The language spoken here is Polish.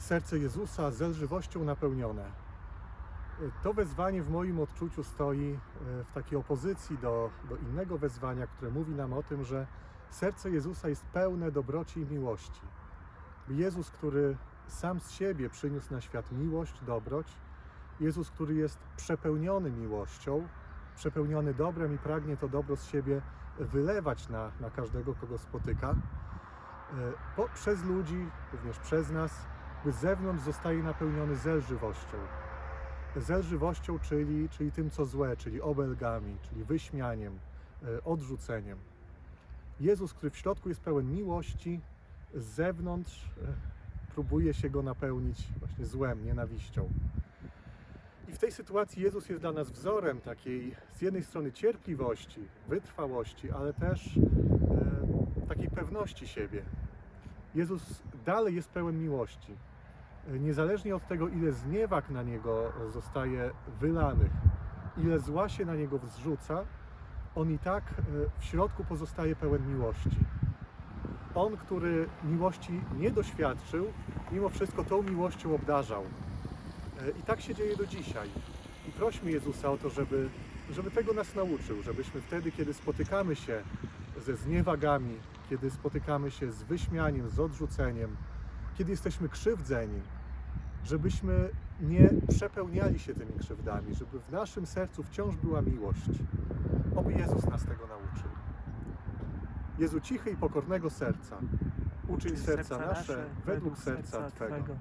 serce Jezusa zelżywością napełnione. To wezwanie w moim odczuciu stoi e, w takiej opozycji do, do innego wezwania, które mówi nam o tym, że serce Jezusa jest pełne dobroci i miłości. Jezus, który sam z siebie przyniósł na świat miłość, dobroć, Jezus, który jest przepełniony miłością, przepełniony dobrem i pragnie to dobro z siebie wylewać na, na każdego, kogo spotyka, e, przez ludzi, również przez nas, z zewnątrz zostaje napełniony zelżywością. Zelżywością, czyli, czyli tym, co złe, czyli obelgami, czyli wyśmianiem, e, odrzuceniem. Jezus, który w środku jest pełen miłości, z zewnątrz e, próbuje się go napełnić właśnie złem, nienawiścią. I w tej sytuacji Jezus jest dla nas wzorem takiej z jednej strony cierpliwości, wytrwałości, ale też e, takiej pewności siebie. Jezus dalej jest pełen miłości. Niezależnie od tego, ile zniewag na niego zostaje wylanych, ile zła się na niego wzrzuca, on i tak e, w środku pozostaje pełen miłości. On, który miłości nie doświadczył, mimo wszystko tą miłością obdarzał. E, I tak się dzieje do dzisiaj. I prośmy Jezusa o to, żeby, żeby tego nas nauczył, żebyśmy wtedy, kiedy spotykamy się ze zniewagami, kiedy spotykamy się z wyśmianiem, z odrzuceniem, kiedy jesteśmy krzywdzeni, żebyśmy nie przepełniali się tymi krzywdami, żeby w naszym sercu wciąż była miłość. Oby Jezus nas tego nauczył. Jezu cichy i pokornego serca, uczyń serca nasze według serca Twego.